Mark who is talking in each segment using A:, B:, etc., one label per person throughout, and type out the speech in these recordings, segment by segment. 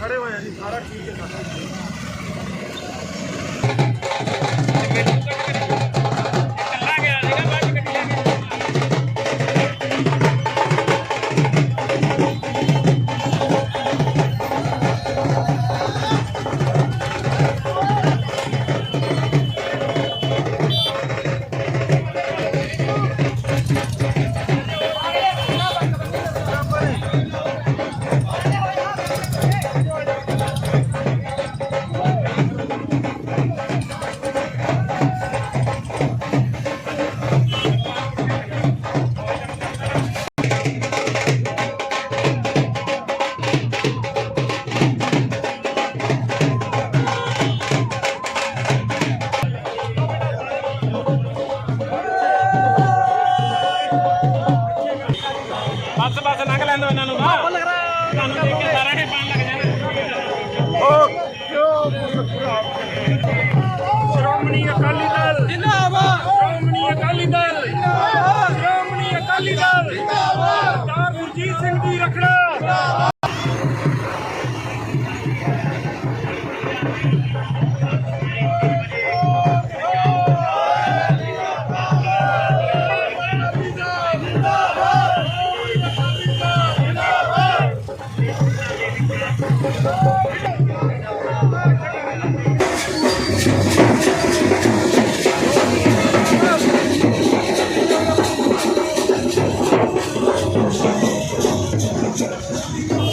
A: ਖੜੇ ਹੋਏ ਆ ਜੀ ਸਾਰਾ ਠੀਕ ਹੈ ਸਾਡਾ। Thank you. 这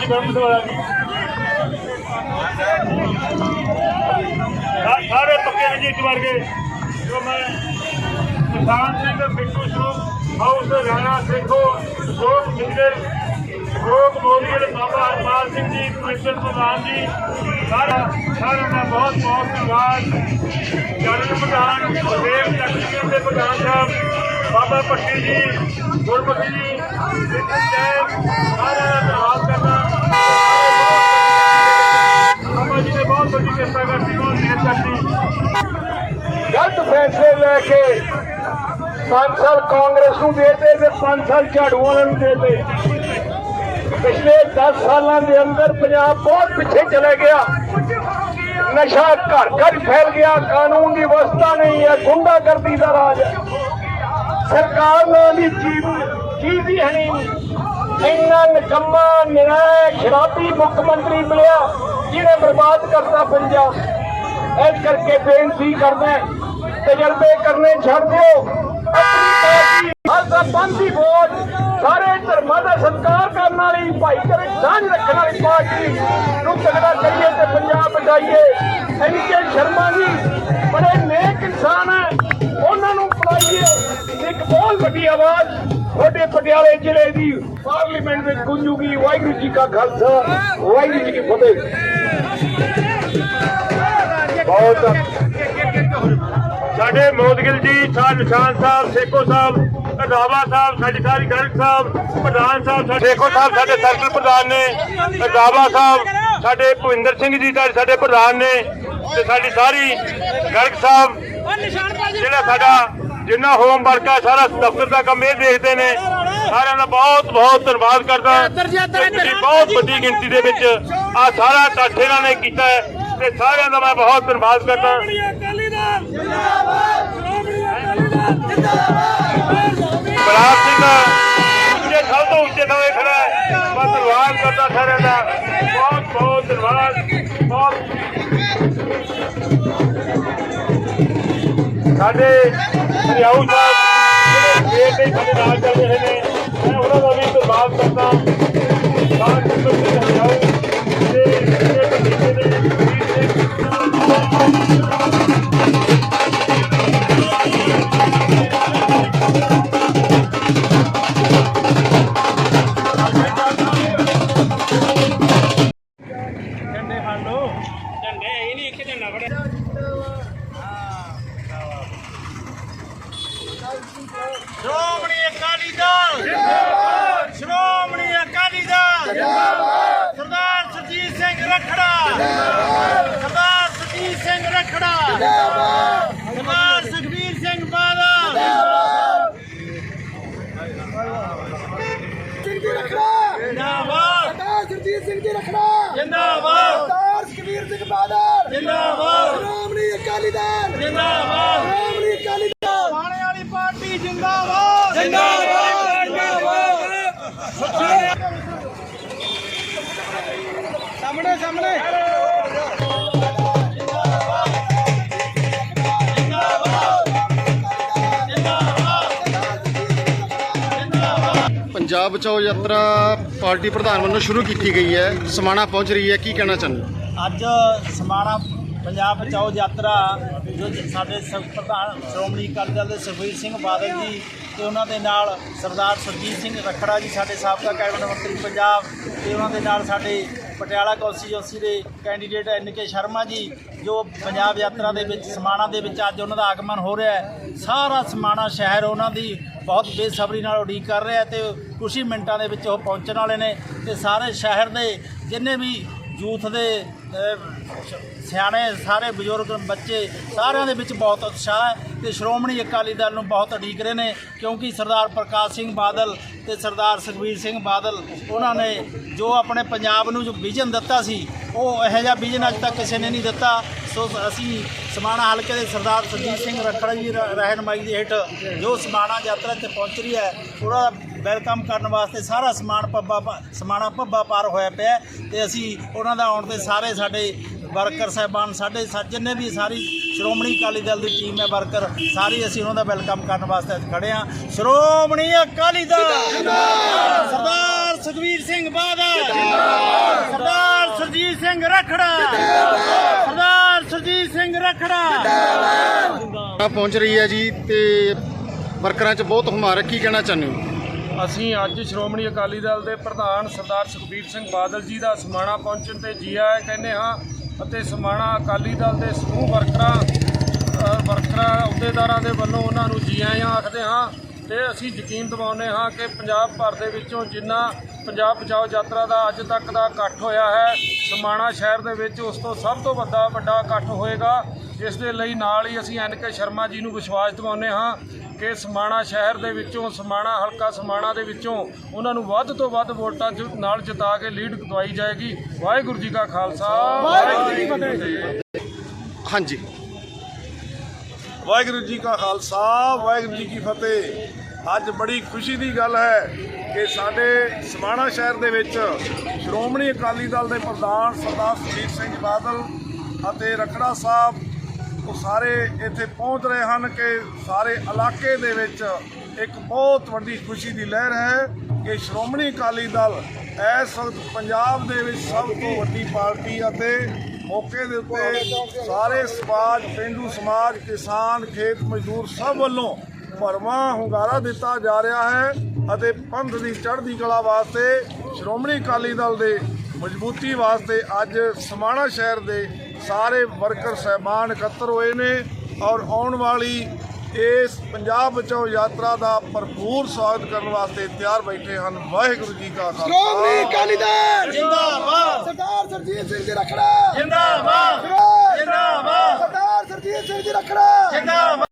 A: ਪ੍ਰਧਾਨ ਹੈ ਸਾਡੀ ਬ੍ਰਹਮ ਸਭਾ ਦੀ ਸਾ- ਸਾਰੇ ਪੱਕੇ ਵਿਜੇਤ ਵਰਗੇ ਜੋ ਮੈਂ ਕਿਸਾਨ ਸਿੰਘ ਬਿੱਟੂ ਸਰੂਪ ਹਾਊਸ ਰਾਣਾ ਸਿੰਘੋ ਸ਼ੋਕ ਮਿੰਦਰ ਸ਼ੋਕ ਮੋਦੀਰ ਬਾਬਾ ਹਰਪਾਲ ਸਿੰਘ ਜੀ ਕਮਿਸ਼ਨ ਪ੍ਰਧਾਨ ਜੀ ਸਾਰਾ ਸਾਰਿਆਂ ਦਾ ਬਹੁਤ ਬਹੁਤ ਧੰਨਵਾਦ ਜਨਰਲ ਪ੍ਰਧਾਨ ਦੇਵ ਤਕਨੀਕ ਦੇ ਪ੍ਰਧਾਨ ਸਾਹਿਬ ਬਾਬਾ ਭੱਟੀ ਜੀ ਗੁਰਮੁਖੀ ਜੀ ਨਿਤਿਨ ਜੈਨ ਸਾਰਿਆਂ ਦਾ ਧੰਨਵਾਦ ਕਰਦਾ ਬਾਬਾ ਜੀ ਨੇ ਬਹੁਤ ਕਰਦੀ ਬਹੁਤ ਮਿਹਰ ਕਰਦੀ
B: ਗਲਤ ਫੈਸਲੇ ਲੈ ਕੇ 5 ਸਾਲ ਕਾਂਗਰਸ ਨੂੰ ਦੇਤੇ ਤੇ 5 ਸਾਲ ਝਾੜੂ ਵਾਲਿਆਂ ਨੂੰ ਦੇਤੇ। ਪਿਛਲੇ 10 ਸਾਲਾਂ ਦੇ ਅੰਦਰ ਪੰਜਾਬ ਬਹੁਤ ਪਿੱਛੇ ਚਲੇ ਗਿਆ। ਨਸ਼ਾ ਘਰ ਘਰ ਫੈਲ ਗਿਆ, ਕਾਨੂੰਨ ਦੀ ਵਿਵਸਥਾ ਨਹੀਂ ਹੈ, ਗੁੰਡਾਗਰਦੀ ਦਾ ਰਾਜ ਹੈ। ਸਰਕਾਰ ਨਾਲ ਦੀ ਚੀਜ਼ ਚੀਜ਼ ਹੀ ਹੈ ਨਹੀਂ। ਇੰਨਾ ਨਿਕੰਮਾ ਨਿਰਣੈ ਸ਼ਰਾਬੀ ਮੁੱਖ ਮੰਤਰੀ ਮਿਲਿਆ। ਜਿਹਨੇ ਬਰਬਾਦ ਕਰਤਾ ਪੰਜਾਬ ਇਸ ਕਰਕੇ ਬੇਨਤੀ ਕਰਦਾ ਤਜਰਬੇ ਕਰਨੇ ਛੱਡ ਦਿਓ। ਆਪਣੀ ਪਾਰਟੀ ਬੰਦੀ ਵੋਟ, ਸਾਰੇ ਧਰਮਾਂ ਦਾ ਸਤਿਕਾਰ ਕਰਨ ਵਾਲੀ ਭਾਈਚਾਰੇ ਸਾਂਝ ਰੱਖਣ ਵਾਲੀ ਪਾਰਟੀ ਨੂੰ ਤਗੜਾ ਕਰੀਏ ਤੇ ਪੰਜਾਬ ਬਚਾਈਏ ਐਨੀ ਕੇ ਸ਼ਰਮਾ ਜੀ, ਬੜੇ ਨੇਕ ਇਨਸਾਨ ਹੈ, ਉਹਨਾਂ ਨੂੰ ਬੁਲਾਈਏ। ਇੱਕ ਬਹੁਤ ਵੱਡੀ ਆਵਾਜ਼ ਤੁਹਾਡੇ ਪਟਿਆਲੇ ਜ਼ਿਲ੍ਹੇ ਦੀ ਪਾਰਲੀਮੈਂਟ ਵਿੱਚ ਗੂੰਜੂਗੀ ਵਾਹਿਗੁਰੂ ਜੀ ਕਾ ਖਾਲਸਾ ਵਾਹਿਗੁਰੂ ਜੀ ਕੀ ਫਤਿਹ। ਬਹੁਤ
A: ਸਾਡੇ ਮੋਦਗਿਲ ਜੀ ਸਾਹ ਨਿਸ਼ਾਨ ਸਾਹਿਬ ਸੇਖੋ ਸਾਹਿਬ ਰੰਧਾਵਾ ਸਾਹਿਬ ਸਾਡੀ ਸਾਰੀ ਗਰਗ ਸਾਹਿਬ ਪ੍ਰਧਾਨ ਸਾਹਿਬ ਸਾਡੇ ਸੇਖੋ ਸਾਹਿਬ ਸਾਡੇ ਸਰਕਲ ਪ੍ਰਧਾਨ ਨੇ ਰੰਧਾਵਾ ਸਾਹਿਬ ਸਾਡੇ ਭੁਪਿੰਦਰ ਸਿੰਘ ਜੀ ਸਾਡੇ ਸਾਡੇ ਪ੍ਰਧਾਨ ਨੇ ਤੇ ਸਾਡੀ ਸਾਰੀ ਗਰਗ ਸਾਹਿਬ ਜਿਹੜਾ ਸਾਡਾ ਜਿੰਨਾ ਹੋਮ ਵਰਕ ਆ ਸਾਰਾ ਦਫ਼ਤਰ ਦਾ ਕੰਮ ਇਹ ਦੇਖਦੇ ਨੇ। ਸਾਰਿਆਂ ਦਾ ਬਹੁਤ ਬਹੁਤ ਧੰਨਵਾਦ ਕਰਦਾ। ਤੁਸੀਂ ਬਹੁਤ ਵੱਡੀ ਗਿਣਤੀ ਦੇ ਵਿੱਚ ਆ ਸਾਰਾ ਇਕੱਠ ਇਹਨਾਂ ਨੇ ਕੀਤਾ ਤੇ ਸਾਰਿਆਂ ਦਾ ਮੈਂ ਬਹੁਤ ਧੰਨਵਾਦ ਕਰਦਾ। ਸਿੰਘ ਉੱਚੇ ਸਭ ਤੋਂ ਉੱਚੇ ਥਾਂ ਖੜਾ ਹੈ। ਮੈਂ ਧੰਨਵਾਦ ਕਰਦਾ ਸਾਰਿਆਂ ਦਾ। ਬਹੁਤ ਬਹੁਤ ਧੰਨਵਾਦ। ਬਹੁਤ ਸਾਡੇ ਹਰਿਆਊ ਸਾਹਿਬ, ਜਿਹੜੇ ਖੇਡ ਦੇ ਸਾਡੇ ਨਾਲ ਚੱਲ ਰਹੇ ਨੇ, ਮੈਂ ਉਹਨਾਂ ਦਾ ਵੀ ਧੰਨਵਾਦ ਕਰਦਾ ਸਾਧ
C: ਸਾਹਮਣੇ ਸਾਹਮਣੇ
D: ਪੰਜਾਬ ਬਚਾਓ ਯਾਤਰਾ ਪਾਰਟੀ ਪ੍ਰਧਾਨ ਵੱਲੋਂ ਸ਼ੁਰੂ ਕੀਤੀ ਗਈ ਹੈ ਸਮਾਣਾ ਪਹੁੰਚ ਰਹੀ ਹੈ ਕੀ ਕਹਿਣਾ ਚਾਹੁੰਦੇ?
C: ਅੱਜ ਸਮਾਣਾ ਪੰਜਾਬ ਬਚਾਓ ਯਾਤਰਾ ਜੋ ਸਾਡੇ ਸ- ਪ੍ਰਧਾਨ ਸ਼੍ਰੋਮਣੀ ਅਕਾਲੀ ਦਲ ਦੇ ਸੁਖਬੀਰ ਸਿੰਘ ਬਾਦਲ ਜੀ ਤੇ ਉਹਨਾਂ ਦੇ ਨਾਲ ਸਰਦਾਰ ਸੁਰਜੀਤ ਸਿੰਘ ਰੱਖੜਾ ਜੀ ਸਾਡੇ ਸਾਬਕਾ ਕੈਬਨਿਟ ਮੰਤਰੀ ਪੰਜਾਬ ਤੇ ਉਹਨਾਂ ਦੇ ਨਾਲ ਸਾਡੇ ਪਟਿਆਲਾ ਕੌਂਸਟੀਚੁਐਂਸੀ ਦੇ candidate N K Sharma ji, ਜੋ ਪੰਜਾਬ ਯਾਤਰਾ ਦੇ ਵਿੱਚ, ਸਮਾਣਾ ਦੇ ਵਿੱਚ ਅੱਜ ਉਹਨਾਂ ਦਾ ਆਗਮਨ ਹੋ ਰਿਹਾ ਹੈ। ਸਾਰਾ ਸਮਾਣਾ ਸ਼ਹਿਰ ਉਹਨਾਂ ਦੀ ਬਹੁਤ ਬੇਸਬਰੀ ਨਾਲ ਉਡੀਕ ਕਰ ਰਿਹਾ ਹੈ ਤੇ ਕੁਛ ਹੀ ਮਿੰਟਾਂ ਦੇ ਵਿੱਚ ਉਹ ਪਹੁੰਚਣ ਵਾਲੇ ਨੇ ਤੇ ਸਾਰੇ ਸ਼ਹਿਰ ਦੇ ਜਿੰਨੇ ਵੀ ਯੂਥ ਦੇ ਸਿਆਣੇ, ਸਾਰੇ ਬਜ਼ੁਰਗ, ਬੱਚੇ, ਸਾਰਿਆਂ ਦੇ ਵਿੱਚ ਬਹੁਤ ਉਤਸ਼ਾਹ ਹੈ। ਤੇ ਸ਼੍ਰੋਮਣੀ ਅਕਾਲੀ ਦਲ ਨੂੰ ਬਹੁਤ ਉਡੀਕ ਰਹੇ ਨੇ, ਕਿਉਂਕਿ ਸਰਦਾਰ ਪ੍ਰਕਾਸ਼ ਸਿੰਘ ਬਾਦਲ ਤੇ ਸਰਦਾਰ ਸੁਖਬੀਰ ਸਿੰਘ ਬਾਦਲ, ਉਹਨਾਂ ਨੇ ਜੋ ਆਪਣੇ ਪੰਜਾਬ ਨੂੰ ਜੋ ਵਿਜ਼ਨ ਦਿੱਤਾ ਸੀ, ਉਹ ਇਹੋ ਜਿਹਾ ਵਿਜ਼ਨ ਅੱਜ ਤੱਕ ਕਿਸੇ ਨੇ ਨਹੀਂ ਦਿੱਤਾ। ਸੋ ਅਸੀਂ ਸਮਾਣਾ ਹਲਕੇ ਦੇ ਸਰਦਾਰ ਸੁਰਜੀਤ ਸਿੰਘ ਰੱਖੜਾ ਜੀ ਰ- ਰਹਿਨਮਾਈ ਦੇ ਹੇਠ ਜੋ ਸਮਾਣਾ ਯਾਤਰਾ ਤੇ ਪਹੁੰਚ ਰਹੀ ਹੈ, ਉਹਦਾ ਵੈਲਕਮ ਕਰਨ ਵਾਸਤੇ ਸਾਰਾ ਸਮਾਨ ਪੱਬਾ ਪ- ਸਮਾਣਾ ਪੱਬਾ ਪਾਰ ਹੋਇਆ ਪਿਆ ਤੇ ਅਸੀਂ ਉਹਨਾਂ ਦਾ ਆਉਣ ਤੇ ਸਾਰੇ ਸਾਡੇ ਵਰਕਰ ਸਾਹਿਬਾਨ ਸਾਡੇ ਜਿੰਨੇ ਵੀ ਸਾਰੀ ਸ਼੍ਰੋਮਣੀ ਅਕਾਲੀ ਦਲ ਦੀ ਟੀਮ ਹੈ ਵਰਕਰ ਸਾਰੀ ਅਸੀਂ ਉਹਨਾਂ ਦਾ ਵੈਲਕਮ ਕਰਨ ਵਾਸਤੇ ਖੜੇ ਹਾਂ। ਸ਼੍ਰੋਮਣੀ ਅਕਾਲੀ ਦਲ! ਸਰਦਾਰ ਸੁਖਵੀਰ ਸਿੰਘ ਬਾਦਲ! ਸਰਦਾਰ ਸੁਰਜੀਤ ਸਿੰਘ ਰੱਖੜਾ! ਸਰਦਾਰ ਸੁਰਜੀਤ ਸਿੰਘ ਰੱਖੜਾ!
D: ਆ ਪਹੁੰਚ ਰਹੀ ਹੈ ਜੀ ਤੇ ਵਰਕਰਾਂ 'ਚ ਬਹੁਤ ਹੁਮਾਰ ਹੈ ਕੀ ਕਹਿਣਾ ਚਾਹੁੰਦੇ ਹੋ?
B: ਅਸੀਂ ਅੱਜ ਸ਼੍ਰੋਮਣੀ ਅਕਾਲੀ ਦਲ ਦੇ ਪ੍ਰਧਾਨ ਸਰਦਾਰ ਸੁਖਬੀਰ ਸਿੰਘ ਬਾਦਲ ਜੀ ਦਾ ਸਮਾਣਾ ਪਹੁੰਚਣ ਤੇ ਜੀ ਆਇਆਂ ਕਹਿੰਦੇ ਹਾਂ ਅਤੇ ਸਮਾਣਾ ਅਕਾਲੀ ਦਲ ਦੇ ਸਮੂਹ ਵਰਕਰਾਂ ਵਰਕਰਾਂ, ਅਹੁਦੇਦਾਰਾਂ ਦੇ ਵੱਲੋਂ ਉਹਨਾਂ ਨੂੰ ਜੀ ਆਇਆਂ ਆਖਦੇ ਹਾਂ ਤੇ ਅਸੀਂ ਯਕੀਨ ਦਿਵਾਉਂਦੇ ਹਾਂ ਕਿ ਪੰਜਾਬ ਭਰ ਦੇ ਵਿੱਚੋਂ ਜਿੰਨਾ ਪੰਜਾਬ ਬਚਾਓ ਯਾਤਰਾ ਦਾ ਅੱਜ ਤੱਕ ਦਾ ਇਕੱਠ ਹੋਇਆ ਹੈ, ਸਮਾਣਾ ਸ਼ਹਿਰ ਦੇ ਵਿੱਚ ਉਸ ਤੋਂ ਸਭ ਤੋਂ ਵੱਡਾ ਵੱਡਾ ਇਕੱਠ ਹੋਏਗਾ। ਜਿਸ ਦੇ ਲਈ ਨਾਲ ਹੀ ਅਸੀਂ ਐਨ ਕੇ ਸ਼ਰਮਾ ਜੀ ਨੂੰ ਵਿਸ਼ਵਾਸ ਦਿਵਾਉਂਦੇ ਹਾਂ ਕਿ ਸਮਾਣਾ ਸ਼ਹਿਰ ਦੇ ਵਿੱਚੋਂ ਸਮਾਣਾ ਹਲਕਾ ਸਮਾਣਾ ਦੇ ਵਿੱਚੋਂ ਉਹਨਾਂ ਨੂੰ ਵੱਧ ਤੋਂ ਵੱਧ ਵੋਟਾਂ ਨਾਲ ਜਿਤਾ ਕੇ ਲੀਡ ਦਵਾਈ ਜਾਏਗੀ। ਵਾਹਿਗੁਰੂ ਜੀ ਕਾ ਖਾਲਸਾ। ਵਾਹਿਗੁਰੂ ਜੀ ਕੀ ਫਤਿਹ।
D: ਹਾਂਜੀ।
E: ਵਾਹਿਗੁਰੂ ਜੀ ਕਾ ਖਾਲਸਾ ਵਾਹਿਗੁਰੂ ਜੀ ਕੀ ਫਤਿਹ। ਅੱਜ ਬੜੀ ਖੁਸ਼ੀ ਦੀ ਗੱਲ ਹੈ ਕਿ ਸਾਡੇ ਸਮਾਣਾ ਸ਼ਹਿਰ ਦੇ ਵਿੱਚ ਸ਼੍ਰੋਮਣੀ ਅਕਾਲੀ ਦਲ ਦੇ ਪ੍ਰਧਾਨ ਸਰਦਾਰ ਸੁਖਬੀਰ ਸਿੰਘ ਬਾਦਲ ਅਤੇ ਰਖੜਾ ਸਾਹਿਬ ਉਹ ਸਾਰੇ ਇੱਥੇ ਪਹੁੰਚ ਰਹੇ ਹਨ ਕਿ ਸਾਰੇ ਇਲਾਕੇ ਦੇ ਵਿੱਚ ਇੱਕ ਬਹੁਤ ਵੱਡੀ ਖੁਸ਼ੀ ਦੀ ਲਹਿਰ ਹੈ ਕਿ ਸ਼੍ਰੋਮਣੀ ਅਕਾਲੀ ਦਲ ਇਸ ਵਕਤ ਪੰਜਾਬ ਦੇ ਵਿੱਚ ਸਭ ਤੋਂ ਵੱਡੀ ਪਾਰਟੀ ਅਤੇ ਮੌਕੇ ਦੇ ਉੱਤੇ ਸਾਰੇ ਸਮਾਜ, ਪਿੰਡੂ ਸਮਾਜ, ਕਿਸਾਨ, ਖੇਤ ਮਜ਼ਦੂਰ ਸਭ ਵੱਲੋਂ ਭਰਵਾਂ ਹੁੰਗਾਰਾ ਦਿੱਤਾ ਜਾ ਰਿਹਾ ਹੈ ਅਤੇ ਪੰਥ ਦੀ ਚੜ੍ਹਦੀ ਕਲਾ ਵਾਸਤੇ ਸ਼੍ਰੋਮਣੀ ਅਕਾਲੀ ਦਲ ਦੇ ਮਜ਼ਬੂਤੀ ਵਾਸਤੇ ਅੱਜ ਸਮਾਣਾ ਸ਼ਹਿਰ ਦੇ ਸਾਰੇ ਵਰਕਰ ਸਹਿਬਾਨ ਇਕੱਤਰ ਹੋਏ ਨੇ ਔਰ ਆਉਣ ਵਾਲੀ ਇਸ ਪੰਜਾਬ ਬਚਾਓ ਯਾਤਰਾ ਦਾ ਭਰਪੂਰ ਸਵਾਗਤ ਕਰਨ ਵਾਸਤੇ ਤਿਆਰ ਬੈਠੇ ਹਨ। ਵਾਹਿਗੁਰੂ ਜੀ ਕਾ
F: ਸ਼੍ਰੋਮਣੀ
E: ਖਾਲਸਾ
F: ਅਕਾਲੀ ਦਲ!
C: ਜਿੰਦਾਬਾਦ।
F: ਸਰਦਾਰ ਸਰਜੀਤ ਸਿੰਘ ਜੀ ਰਖੜਾ
C: ਜਿੰਦਾਬਾਦ।
F: ਜਿੰਦਾਬਾਦ। ਸਰਦਾਰ ਸਰਜੀਤ ਸਿੰਘ ਜੀ ਰਖੜਾ
C: ਜਿੰਦਾਬਾਦ।